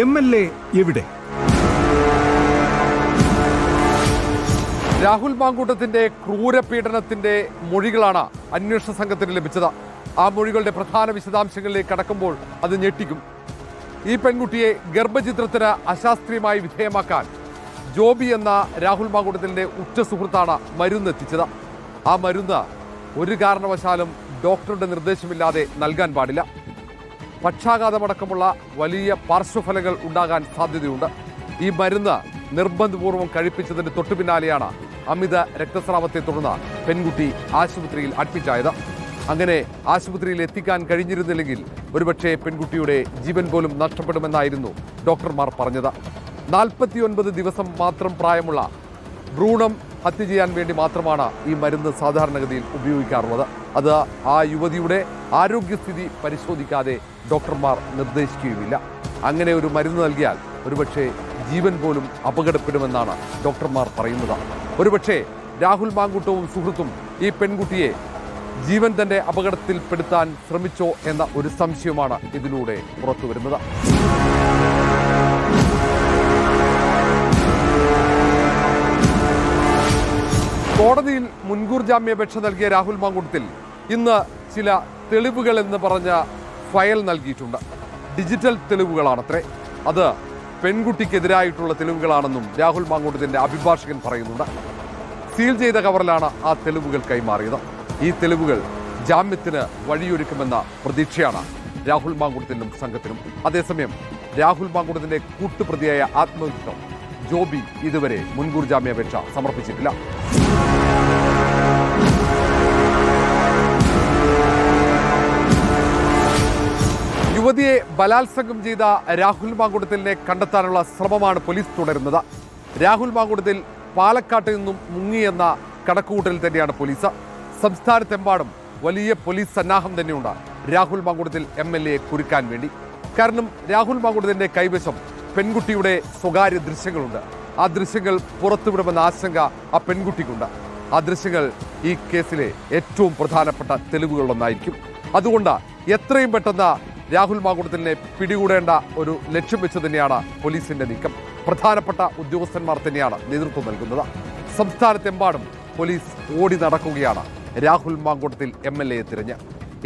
M L A എവിടെ? രാഹുൽ മാങ്കൂട്ടത്തിന്റെ ക്രൂരപീഡനത്തിന്റെ മൊഴികളാണ് അന്വേഷണ സംഘത്തിന് ലഭിച്ചത്. ആ മൊഴികളുടെ പ്രധാന വിശദാംശങ്ങളിലേക്ക് കടക്കുമ്പോൾ അത് ഞെട്ടിക്കും. ഈ പെൺകുട്ടിയെ ഗർഭചിത്രത്തിന് അശാസ്ത്രീയമായി വിധേയമാക്കാൻ ജോബി എന്ന രാഹുൽ മാങ്കൂട്ടത്തിന്റെ ഉറ്റ സുഹൃത്താണ് മരുന്നെത്തിച്ചത് ആ മരുന്ന് ഒരു കാരണവശാലും ഡോക്ടറുടെ നിർദ്ദേശമില്ലാതെ നൽകാൻ പാടില്ല. പക്ഷാഘാതമടക്കമുള്ള വലിയ പാർശ്വഫലങ്ങൾ ഉണ്ടാകാൻ സാധ്യതയുണ്ട്. ഈ മരുന്ന് നിർബന്ധപൂർവം കഴിപ്പിച്ചതിന് തൊട്ടു പിന്നാലെയാണ് അമിത രക്തസ്രാവത്തെ തുടർന്ന് പെൺകുട്ടി ആശുപത്രിയിൽ അഡ്മിറ്റായത്. അങ്ങനെ ആശുപത്രിയിൽ എത്തിക്കാൻ കഴിഞ്ഞിരുന്നില്ലെങ്കിൽ ഒരുപക്ഷെ പെൺകുട്ടിയുടെ ജീവൻ പോലും നഷ്ടപ്പെടുമെന്നായിരുന്നു ഡോക്ടർമാർ പറഞ്ഞത്. നാൽപ്പത്തിയൊൻപത് ദിവസം മാത്രം പ്രായമുള്ള ഭ്രൂണം ഹത്യ ചെയ്യാൻ വേണ്ടി മാത്രമാണ് ഈ മരുന്ന് സാധാരണഗതിയിൽ ഉപയോഗിക്കാറുള്ളത്. അത് ആ യുവതിയുടെ ആരോഗ്യസ്ഥിതി പരിശോധിക്കാതെ ഡോക്ടർമാർ നിർദ്ദേശിക്കുകയുമില്ല. അങ്ങനെ ഒരു മരുന്ന് നൽകിയാൽ ഒരുപക്ഷെ ജീവൻ പോലും അപകടപ്പെടുമെന്നാണ് ഡോക്ടർമാർ പറയുന്നത്. ഒരുപക്ഷെ രാഹുൽ മാങ്കൂട്ടവും സുഹൃത്തും ഈ പെൺകുട്ടിയെ ജീവൻ തന്റെ അപകടത്തിൽപ്പെടുത്താൻ ശ്രമിച്ചോ എന്ന ഒരു സംശയമാണ് ഇതിലൂടെ പുറത്തു വരുന്നത് കോടതിയിൽ മുൻകൂർ ജാമ്യാപേക്ഷ നൽകിയ രാഹുൽ മാങ്കുട്ടത്തിൽ ഇന്ന് ചില തെളിവുകൾ എന്ന് പറഞ്ഞ ഫയൽ നൽകിയിട്ടുണ്ട്. ഡിജിറ്റൽ തെളിവുകളാണത്രേ. അത് പെൺകുട്ടിക്കെതിരായിട്ടുള്ള തെളിവുകളാണെന്നും രാഹുൽ മാങ്കൂട്ടത്തിന്റെ അഭിഭാഷകൻ പറയുന്നുണ്ട്. സീൽ ചെയ്ത കവറിലാണ് ആ തെളിവുകൾ കൈമാറിയത്. ഈ തെളിവുകൾ ജാമ്യത്തിന് വഴിയൊരുക്കുമെന്ന പ്രതീക്ഷയാണ് രാഹുൽ മാങ്കൂട്ടത്തിനും സംഘത്തിനും. അതേസമയം രാഹുൽ മാങ്കുട്ടത്തിന്റെ കൂട്ടുപ്രതിയായ ആത്മവിശ്വം ജോബി ഇതുവരെ മുൻകൂർ ജാമ്യാപേക്ഷ സമർപ്പിച്ചിട്ടില്ല. യുവതിയെ ബലാത്സംഗം ചെയ്ത രാഹുൽ മാങ്കുടത്തിലിനെ കണ്ടെത്താനുള്ള ശ്രമമാണ് പോലീസ് തുടരുന്നത്. രാഹുൽ മാങ്കുടത്തിൽ പാലക്കാട്ട് നിന്നും മുങ്ങിയെന്ന കണക്കുകൂട്ടലിൽ തന്നെയാണ് പോലീസ്. സംസ്ഥാനത്തെമ്പാടും വലിയ പോലീസ് സന്നാഹം തന്നെയുണ്ട് Rahul Mamkootathil M L A കുരുക്കാൻ വേണ്ടി. കാരണം രാഹുൽ മാങ്കുടത്തിന്റെ കൈവശം പെൺകുട്ടിയുടെ സ്വകാര്യ ദൃശ്യങ്ങളുണ്ട്. ആ ദൃശ്യങ്ങൾ പുറത്തുവിടുമെന്ന ആശങ്ക ആ പെൺകുട്ടിക്കുണ്ട്. ആ ദൃശ്യങ്ങൾ ഈ കേസിലെ ഏറ്റവും പ്രധാനപ്പെട്ട തെളിവുകളൊന്നായിരിക്കും അതുകൊണ്ട് എത്രയും പെട്ടെന്ന് രാഹുൽ മാങ്കുടത്തിലിനെ പിടികൂടേണ്ട ഒരു ലക്ഷ്യം വെച്ച് തന്നെയാണ് പോലീസിന്റെ നീക്കം. പ്രധാനപ്പെട്ട ഉദ്യോഗസ്ഥന്മാർ തന്നെയാണ് നേതൃത്വം നൽകുന്നത്. സംസ്ഥാനത്തെമ്പാടും പോലീസ് ഓടി നടക്കുകയാണ്. രാഹുൽ മാങ്കൂട്ടത്തിൽ എം എൽ എയെ തിരഞ്ഞ്.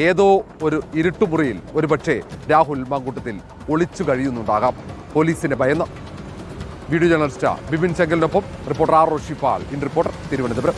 ഏതോ ഒരു ഇരുട്ടുമുറിയിൽ ഒരുപക്ഷെ രാഹുൽ മാങ്കൂട്ടത്തിൽ ഒളിച്ചു കഴിയുന്നുണ്ടാകാം. പോലീസിന്റെ ഭയന്ന്. Video journalist Bipin ചെങ്കലിനൊപ്പം reporter R Roshipal in reporter Thiruvananthapuram.